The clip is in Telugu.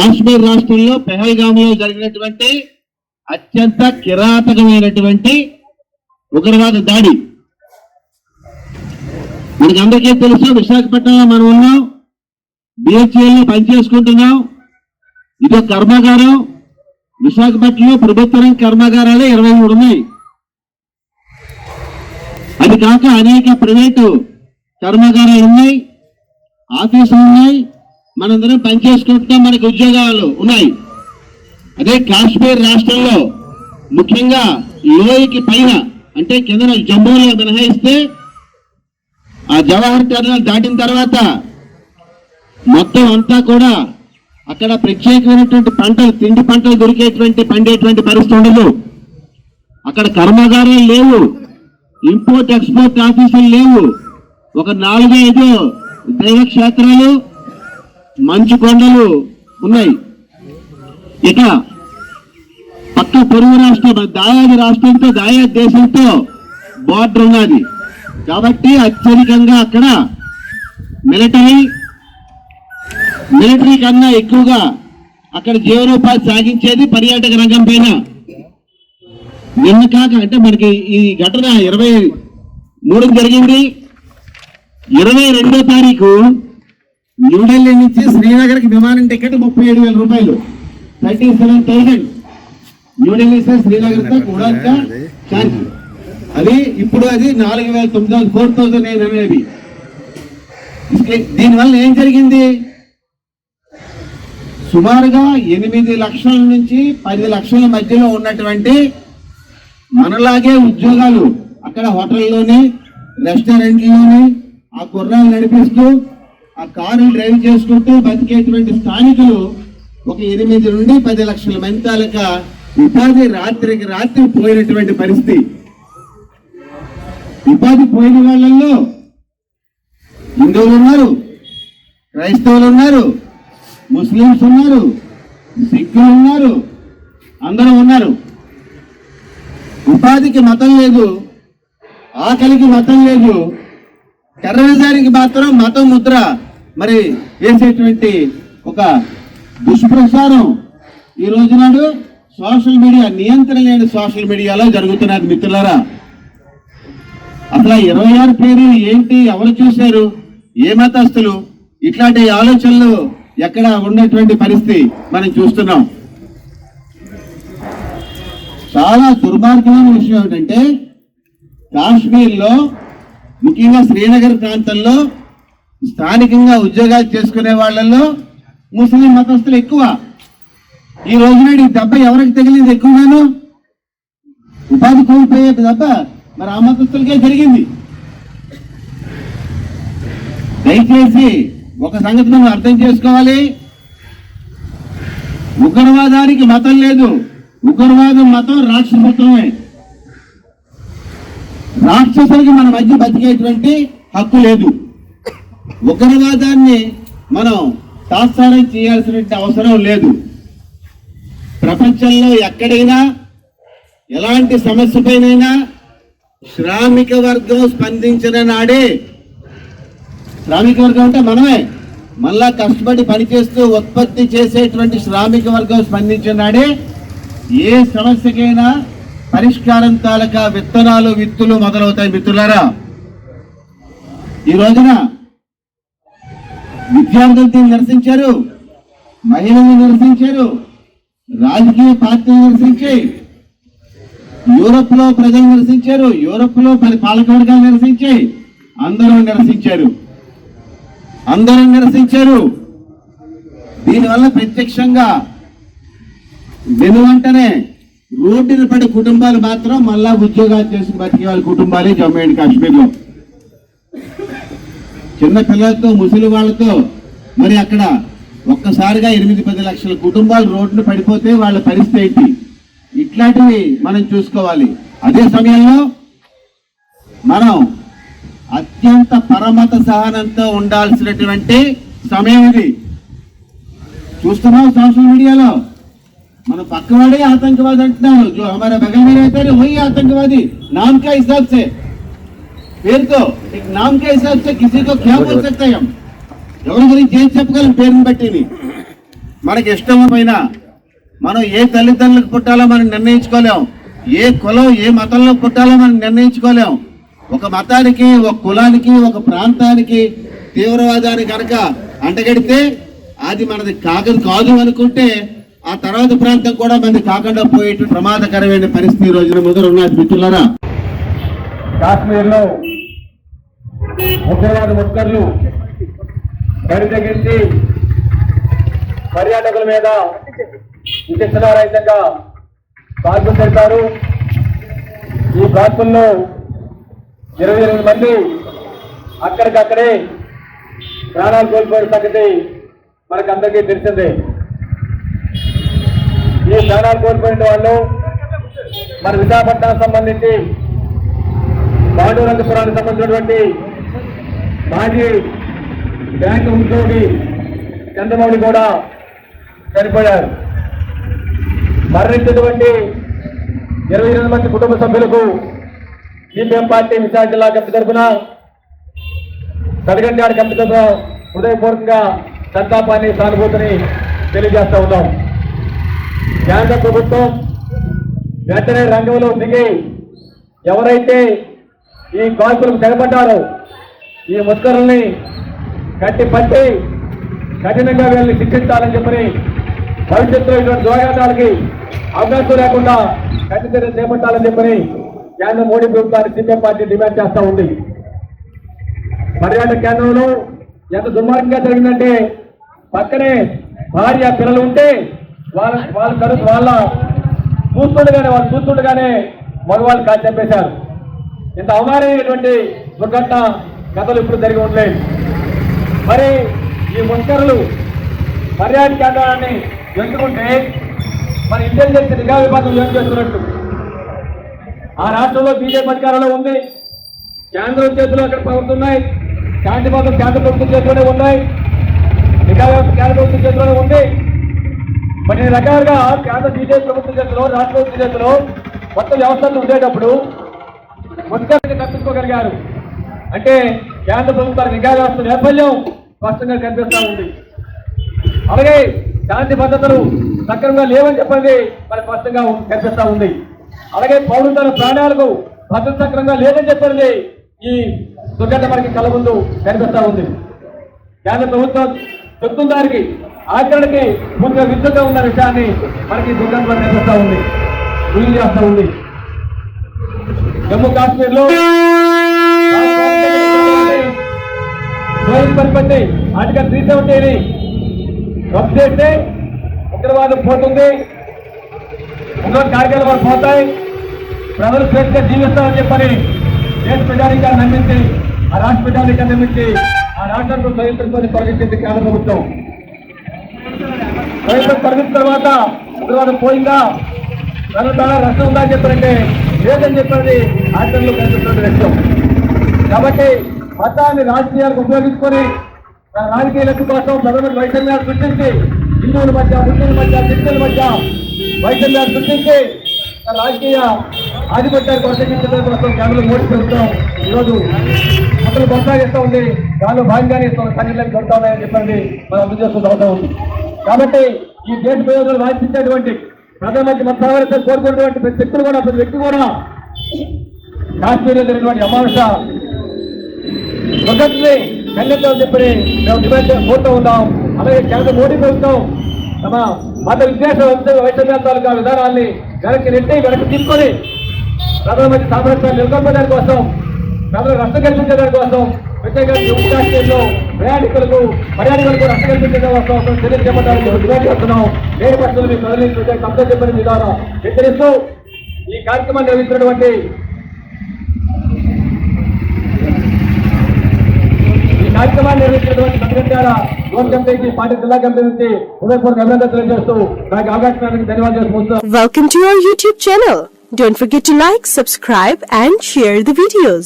కాశ్మీర్ రాష్ట్రంలో పెహల్గామ్లో జరిగినటువంటి అత్యంత కిరాతకమైనటువంటి ఉగ్రవాద దాడి. మనకి అందరికీ తెలుసు విశాఖపట్నంలో మనం ఉన్నాం బిహెచ్ఎల్లో లో పనిచేసుకుంటున్నాం. ఇదో కర్మాగారం. విశాఖపట్నంలో ప్రభుత్వ కర్మాగారాలే కర్మాగారాలు ఇరవై మూడు ఉన్నాయి. అది కాక అనేక ప్రైవేటు కర్మాగారాలు ఉన్నాయి ఆఫీసులు ఉన్నాయి. మనందరం పనిచేసుకుంటున్నాం మనకు ఉద్యోగాలు ఉన్నాయి. అదే కాశ్మీర్ రాష్ట్రంలో ముఖ్యంగా లోయకి పైన అంటే కింద జమ్మూలో మినహాయిస్తే ఆ జవహర్ టెర్మినల్ దాటిన తర్వాత మొత్తం అంతా కూడా అక్కడ ప్రత్యేకమైనటువంటి పంటలు తిండి పంటలు దొరికేటువంటి పండేటువంటి పరిస్థితి ఉండదు. అక్కడ కర్మాగారాలు లేవు ఇంపోర్ట్ ఎక్స్పోర్ట్ ఆఫీసులు లేవు. ఒక నాలుగైదు దైవ క్షేత్రాలు మంచు కొండలు ఉన్నాయి. ఇక పక్క పొరుగు రాష్ట్రం దాయాది రాష్ట్రంతో దాయాది దేశంతో బార్డర్ ఉన్నది. కాబట్టి అత్యధికంగా అక్కడ మిలిటరీ మిలిటరీ కన్నా ఎక్కువగా అక్కడ జీవనోపాధి సాగించేది పర్యాటక రంగం పైన. నిన్న కాక అంటే మనకి ఈ ఘటన ఇరవై మూడు జరిగింది. ఇరవై రెండో తారీఖు న్యూఢిల్లీ నుంచి శ్రీనగర్కి విమానం టికెట్ ముప్పై ఏడు వేల రూపాయలు. Thirty seven thousand. New Delhi sir Srinagar కూడా ఛార్జ్ అది ఇప్పుడు అది నాలుగు వేల తొమ్మిది వందల ఫోర్ థౌసండ్ నైన్ హండ్రెడ్ దీనివల్ల ఏం జరిగింది? సుమారుగా ఎనిమిది లక్షల నుంచి పది లక్షల మధ్యలో ఉన్నటువంటి మనలాగే ఉద్యోగాలు అక్కడ హోటల్లోని రెస్టారెంట్లోని ఆ కుర్రాలు నడిపిస్తూ ఆ కారు డ్రైవ్ చేసుకుంటూ బతికేటువంటి స్థానికులు ఒక ఎనిమిది నుండి పది లక్షల మంది తాలూకా ఉపాధి రాత్రికి రాత్రి పోయినటువంటి పరిస్థితి. ఉపాధి పోయిన వాళ్ళల్లో హిందువులు ఉన్నారు క్రైస్తవులు ఉన్నారు ముస్లింస్ ఉన్నారు సిక్కులు ఉన్నారు అందరూ ఉన్నారు. ఉపాధికి మతం లేదు ఆకలికి మతం లేదు టెర్రరిజానికి మాత్రం మతం ముద్ర. మరి వేసేటువంటి ఒక దుష్ప్రచారం ఈ రోజు నాడు సోషల్ మీడియా నియంత్రణ లేని సోషల్ మీడియాలో జరుగుతున్నది మిత్రులారా. అసలు ఇరవై ఆరు పేరు ఏంటి? ఎవరు చూశారు? ఏ మతస్థులు? ఇట్లాంటి ఆలోచనలు ఎక్కడ ఉన్నటువంటి పరిస్థితి మనం చూస్తున్నాం. చాలా దుర్మార్గమైన విషయం ఏమిటంటే కాశ్మీర్లో ముఖ్యంగా శ్రీనగర్ ప్రాంతంలో స్థానికంగా ఉద్యోగాలు చేసుకునే వాళ్ళల్లో ముస్లిం మతస్థులు ఎక్కువ. ఈ రోజున ఈ దెబ్బ ఎవరికి తగిలింది ఎక్కువగాను? ఉపాధి కోల్పోయే దెబ్బ మరి ఆ మతస్థులకే జరిగింది. దయచేసి ఒక సంగతి మనం అర్థం చేసుకోవాలి. ఉగ్రవాదానికి మతం లేదు. ఉగ్రవాదం మతం రాక్షసత్వమే. రాక్షసులకి మన మధ్య బతికేటువంటి హక్కు లేదు. ఉగ్రవాదాన్ని మనం తాత్సారం చేయాల్సిన అవసరం లేదు. ప్రపంచంలో ఎక్కడైనా ఎలాంటి సమస్యపైనైనా శ్రామిక వర్గం స్పందించిన నాడే శ్రామిక వర్గం అంటే మనమే. మళ్ళా కష్టపడి పనిచేస్తూ ఉత్పత్తి చేసేటువంటి శ్రామిక వర్గం స్పందించిన నాడే ఏ సమస్యకైనా పరిష్కారం తాలూకా విత్తనాలు విత్తులు మొదలవుతాయి మిత్రులారా. ఈ రోజున విద్యార్థులతో నిరసించారు మహిళలు నిరసించారు రాజకీయ పార్టీలు నిరసించి యూరప్లో ప్రజలు నిరసించారు యూరప్లో పది పాలకవర్గాలు నిరసించి అందరూ నిరసించారు. అందరూ నిరసించారు. దీనివల్ల ప్రత్యక్షంగా వెనువంటనే రోడ్డున పడే కుటుంబాలు మాత్రం మళ్ళా ఉద్యోగాలు చేసి బతికే వాళ్ళ కుటుంబాలే జమ్మూ అండ్ కాశ్మీర్లో. చిన్న పిల్లలతో ముసలి వాళ్ళతో మరి అక్కడ ఒక్కసారిగా ఎనిమిది పది లక్షల కుటుంబాలు రోడ్లు పడిపోతే వాళ్ళ పరిస్థితి ఏంటి? ఇట్లాంటివి మనం చూసుకోవాలి. అదే సమయంలో మనం అత్యంత పరమత సహనంతో ఉండాల్సినటువంటి సమయం ఇది. చూస్తున్నాం సోషల్ మీడియాలో. మన పక్కవాడే ఆతంకవాది అంటున్నాము. హమారా బగల్ మీద అయితే వహీ ఆతంకవాది. నామకా హిసాబ్ का हिसाब से పేరుతో एक नाम के हिसाब से किसी को क्या बोल सकते हैं हम ఎవరి గురించి ఏం చెప్పగలం పేరుని బట్టిని మనకి ఇష్టమైన మనం ఏ తల్లిదండ్రులకు పుట్టాలో మనం నిర్ణయించుకోలేం ఏ కులం ఏ మతంలో పుట్టాలో మనం నిర్ణయించుకోలేం ఒక మతానికి ఒక కులానికి ఒక ప్రాంతానికి తీవ్రవాదానికి కనుక అంటగడితే అది మనది కాకదు కాదు అనుకుంటే ఆ తర్వాత ప్రాంతం కూడా మనది కాకుండా పోయేట ప్రమాదకరమైన పరిస్థితి ఈ రోజున ముందర ఉన్నది మిత్రులారా కాశ్మీర్లో ఉగ్రవాద ముక్కర్లు బరి తగ్గించి పర్యాటకుల మీద విచక్షణారహితంగా కాల్పులు పెడతారు ఈ కాల్పుల్లో ఇరవై ఎనిమిది మంది అక్కడికక్కడే ప్రాణాలు కోల్పోయిన సంగతి మనకు అందరికీ తెలిసిందే. ఈ ప్రాణాలు కోల్పోయిన వాళ్ళు మన విశాఖపట్నం సంబంధించి పాండురంగపురానికి సంబంధించినటువంటి మాజీ బ్యాంకు ఉద్యోగి చంద్రమౌళి కూడా చనిపోయారు. మరణించినటువంటి ఇరవై ఎనిమిది మంది కుటుంబ సభ్యులకు సిపిఎం పార్టీ విశాఖ జిల్లా కమిటీ తరఫున కడగంటాడు కమిటీ తరఫున హృదయపూర్వకంగా సంతాపాన్ని సానుభూతిని తెలియజేస్తూ ఉన్నాం. కేంద్ర ప్రభుత్వం వెంటనే రంగంలో దిగి ఎవరైతే ఈ కాల్పులకు తెగబడ్డారు ఈ ముస్కరుల్ని కట్టి పట్టి కఠినంగా వీళ్ళని శిక్షించాలని చెప్పని భవిష్యత్తులో ఇటువంటి దోగాటాలకి అవకాశం లేకుండా కఠిన చర్యలు చేపట్టాలని చెప్పని కేంద్ర మోడీ ప్రభుత్వాన్ని సిపిఎం పార్టీ డిమాండ్ చేస్తూ ఉంది. పర్యాటక కేంద్రంలో ఎంత దుర్మార్గంగా జరిగిందంటే పక్కనే భార్య పిల్లలు ఉంటే వాళ్ళ వాళ్ళ కడుపు వాళ్ళ చూస్తుండగానే వాళ్ళు చూస్తుండగానే మగవాళ్ళు కాచి చంపేశారు. ఇంత అవమానమైనటువంటి దుర్ఘటన కథలు ఇప్పుడు జరిగి ఉండలేదు. మరి ఈ ముష్కరులు పర్యాటక కేంద్రాన్ని ఎంచుకుంటే మన ఇంటెలిజెన్స్ నిఘా విభాగం ఏం చేస్తున్నట్టు? ఆ రాష్ట్రంలో బీజేపీ అధికారంలో ఉంది. కేంద్రం చేతులు అక్కడ పడుతున్నాయి శాంతి మాత్రం కేంద్ర ప్రభుత్వం చేతిలోనే ఉన్నాయి. నిఘా వ్యవస్థ కేంద్ర ప్రభుత్వం చేతిలోనే ఉంది. మరి రకాలుగా కేంద్ర బీజేపీ ప్రభుత్వం చేతిలో రాష్ట్ర ప్రభుత్వం చేతిలో మొత్తం వ్యవస్థలు ఉండేటప్పుడు మున్సిపాలిటీ తప్పించుకోగలిగారు. అంటే కేంద్ర ప్రభుత్వాల నిఘా వ్యవస్థ వైఫల్యం స్పష్టంగా కనిపిస్తా ఉంది. అలాగే శాంతి భద్రతలు సక్రమంగా లేవని చెప్పండి మరి స్పష్టంగా కనిపిస్తూ కనిపిస్తా ఉంది. అలాగే పౌరులు తన ప్రాణాలకు భద్రత సక్రమంగా లేదని చెప్పండి ఈ దుర్ఘటన మనకి కళ్ళ ముందు కనిపిస్తూ ఉంది. కేంద్ర ప్రభుత్వం చెప్తున్న దానికి ఆచరణకి ముందుగా విద్యుత్గా ఉన్న విషయాన్ని మనకి దుర్ఘటన కనిపిస్తూ ఉంది. రుజువు చేస్తూ ఉంది. జమ్మూ కాశ్మీర్లో పరిపత్తి ఆర్టికల్ త్రీ సెవెంటీని రద్దు చేస్తే ఉగ్రవాదం పోతుంది. ఉగ్ర కార్యక్రమాలు పోతాయి. ప్రజలు స్వేచ్ఛగా జీవిస్తామని చెప్పని దేశ ప్రజానికాన్ని నమ్మించి ఆ రాష్ట్ర ప్రజానికాన్ని నమ్మించి ఆ రాష్ట్రంలో స్వయంత్రంతో తొలగించింది కేంద్ర ప్రభుత్వం. స్వయంత్రం తొలగించిన తర్వాత ఉగ్రవాదం పోయిందా? తన తన రక్షణ ఉందా అని చెప్పారంటే లేదని చెప్పినది ఆచరణలో కనిపిస్తున్న వ్యక్తం. కాబట్టి మతాన్ని రాజకీయాలకు ఉపయోగించుకొని తన రాజకీయ లక్ష్యం కోసం ప్రజలకు వైషమ్యాలు సృష్టించి హిందువుల మధ్య ముస్లింల మధ్య క్రిస్టియన్ల మధ్య వైషమ్యాలు సృష్టించి తన రాజకీయ ఆధిపత్యాన్ని కొనసాగించడం కోసం కేంద్ర మోడీ ప్రభుత్వం ఈరోజు అసలు కొనసాగిస్తూ ఉంది. దానిలో భాగంగానే తన సంఘటనలు జరుగుతా ఉన్నాయని చెప్పండి. మనం అర్థం చేసుకుంటూ అవుతా ఉంది కాబట్టి ఈ దేశ ప్రయోజనాలు వాదించేటువంటి ప్రధానమంత్రి మత కోరుకున్నటువంటి ప్రతి వ్యక్తులు కూడా ప్రతి వ్యక్తి కూడా కాశ్మీర్లో జరిగినటువంటి అమానుష దుర్ఘటనని ఖండించాలని చెప్పి మేము డిమాండ్ కోరుతూ ఉన్నాం. అలాగే కేంద్ర మోడీ ప్రభుత్వం తమ మత విద్వేష వైద్య విధానాన్ని వెనక్కి నెట్టి వెనక్కి తీసుకొని ప్రధానమంత్రి సామరస్యాన్ని నెలకొల్పడానికి కోసం ప్రజలకు రక్షణ కల్పించడానికి కోసం ప్రత్యేకంగా జమ్మూ కాశ్మీర్లో ప్రయాణికులకు పర్యాటకులకు రక్షణ కల్పించడం కోసం చర్యలు చేపట్టాలని డిమాండ్ చేస్తున్నాం. లేని పక్షులు మీకు ప్రజల కంపెనీ చెప్పిన విధానం హెచ్చరిస్తూ ఈ కార్యక్రమాన్ని నిర్వహించినటువంటి ఈ కార్యక్రమాన్ని నిర్వహించినటువంటి సంఘటన లోక్ కమిటీకి పార్టీ జిల్లా కమిటీ నుంచి హృదయపూర్వక అభినందనలు తెలియజేస్తూ నాకు అవకాశానికి ధన్యవాదాలు చేస్తూ Welcome to our YouTube channel. Don't forget to like, subscribe and share the videos.